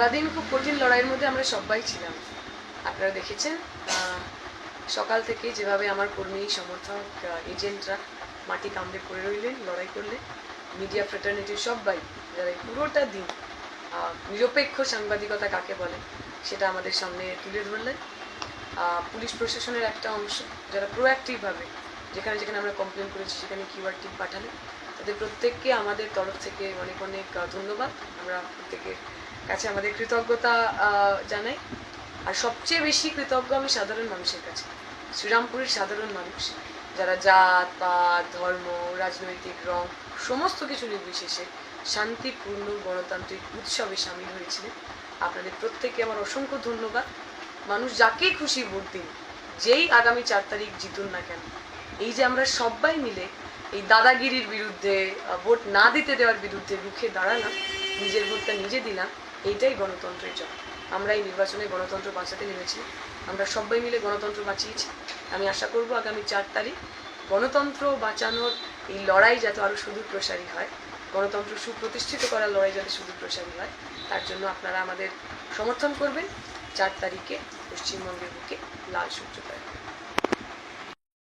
সারাদিন খুব কঠিন লড়াইয়ের মধ্যে আমরা সবাই ছিলাম। আপনারা দেখেছেন সকাল থেকে যেভাবে আমার কর্মী, সমর্থক এজেন্টরা মাটি কামড়ে পড়ে রইলেন, লড়াই করলেন মিডিয়া ফ্রেটার্নিটির সবাই, যারা পুরোটা দিন নিরপেক্ষ সাংবাদিকতা কাকে বলে, সেটা আমাদের সামনে তুলে ধরলেন। পুলিশ প্রশাসনের একটা অংশ, যারা প্রোঅ্যাক্টিভভাবে যেখানে যেখানে আমরা কমপ্লেন করেছি, সেখানে কিউআর টিম পাঠালেন। তাদের প্রত্যেককে, আমাদের তরফ থেকে অনেক অনেক ধন্যবাদ। আমরা প্রত্যেকের কাছে আমাদের কৃতজ্ঞতা জানাই। আর সবচেয়ে বেশি কৃতজ্ঞ আমি সাধারণ মানুষের কাছে। শ্রীরামপুরের সাধারণ মানুষ, যারা জাত, পাত, ধর্ম, রাজনৈতিক রং, সমস্ত কিছু নির্বিশেষে শান্তিপূর্ণ গণতান্ত্রিক উৎসবে সামিল হয়েছিলেন। আপনাদের প্রত্যেককে আমার অসংখ্য ধন্যবাদ। মানুষ যাকে খুশি ভোট দিন, যেই আগামী চার তারিখ জিতুন না কেন, এই যে আমরা সবাই মিলে এই দাদাগিরির বিরুদ্ধে ভোট না দিতে দেওয়ার বিরুদ্ধে রুখে দাঁড়ালাম, নিজের ভোটটা নিজে দিলাম, এইটাই গণতন্ত্রের জয়। আমরা এই নির্বাচনে গণতন্ত্র বাঁচাতে নেমেছি, আমরা সবাই মিলে গণতন্ত্র বাঁচিয়েছি। আমি আশা করব আগামী চার তারিখ গণতন্ত্র বাঁচানোর এই লড়াই যাতে আরও সুদূর প্রসারী হয়, গণতন্ত্র সুপ্রতিষ্ঠিত করার লড়াই যাতে সুদূর প্রসারী হয়, তার জন্য আপনারা আমাদের সমর্থন করবেন। চার তারিখে পশ্চিমবঙ্গের বুকে লাল সূর্য পায়